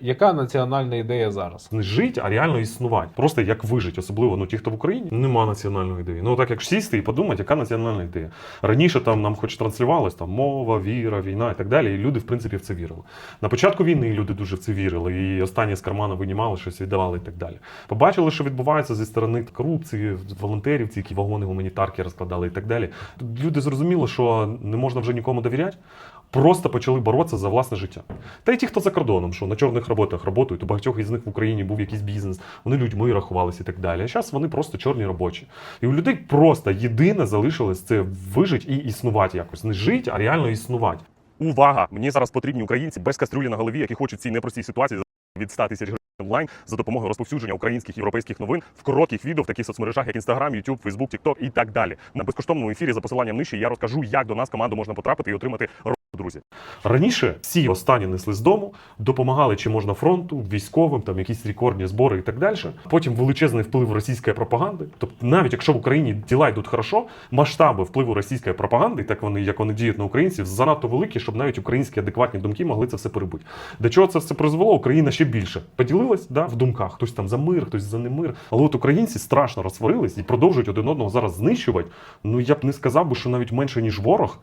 Яка національна ідея зараз? Не жить, а реально існувати. Просто як вижити, особливо ну ті, хто в Україні, нема національної ідеї. Ну так як сісти і подумати, яка національна ідея. Раніше там нам хоч транслювалось там мова, віра, війна і так далі. І люди, в принципі, в це вірили. На початку війни люди дуже в це вірили, і останні з кармана винімали щось, віддавали і так далі. Побачили, що відбувається зі сторони корупції, волонтерів, ці які вагони гуманітарки розкладали і так далі. Люди зрозуміли, що не можна вже нікому довіряти. Просто почали боротися за власне життя. Та й ті, хто за кордоном, що на чорних роботах працюють, у багатьох із них в Україні був якийсь бізнес, вони людьми рахувалися і так далі. А зараз вони просто чорні робочі. І у людей просто єдине залишилось це вижити і існувати якось. Не жити, а реально існувати. Увага! Мені зараз потрібні українці без кастрюлі на голові, які хочуть цій непростій ситуації від 100 тисяч гривень онлайн за допомогою розповсюдження українських європейських новин в коротких відео в таких соцмережах, як Instagram, YouTube, Facebook, TikTok і так далі. На безкоштовному ефірі за посиланням нижче я розкажу, як до нас команду можна потрапити і отримати друзі. Раніше всі останні несли з дому, допомагали чи можна фронту, військовим, там якісь рекордні збори і так далі. Потім величезний вплив російської пропаганди. Тобто, навіть якщо в Україні діла йдуть хорошо, масштаби впливу російської пропаганди, так вони як вони діють на українців, занадто великі, щоб навіть українські адекватні думки могли це все перебити. До чого це все призвело? Україна ще більше поділилась да, в думках. Хтось там за мир, хтось за немир. Але от українці страшно розсварились і продовжують один одного зараз знищувати. Ну я б не сказав би, що навіть менше ніж ворог.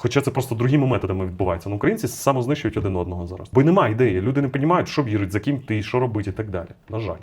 Хоча це просто другими методами відбувається. Ну, українці самознищують один одного зараз. Бо немає ідеї. Люди не розуміють, що вірить, за ким ти, що робити і так далі. На жаль.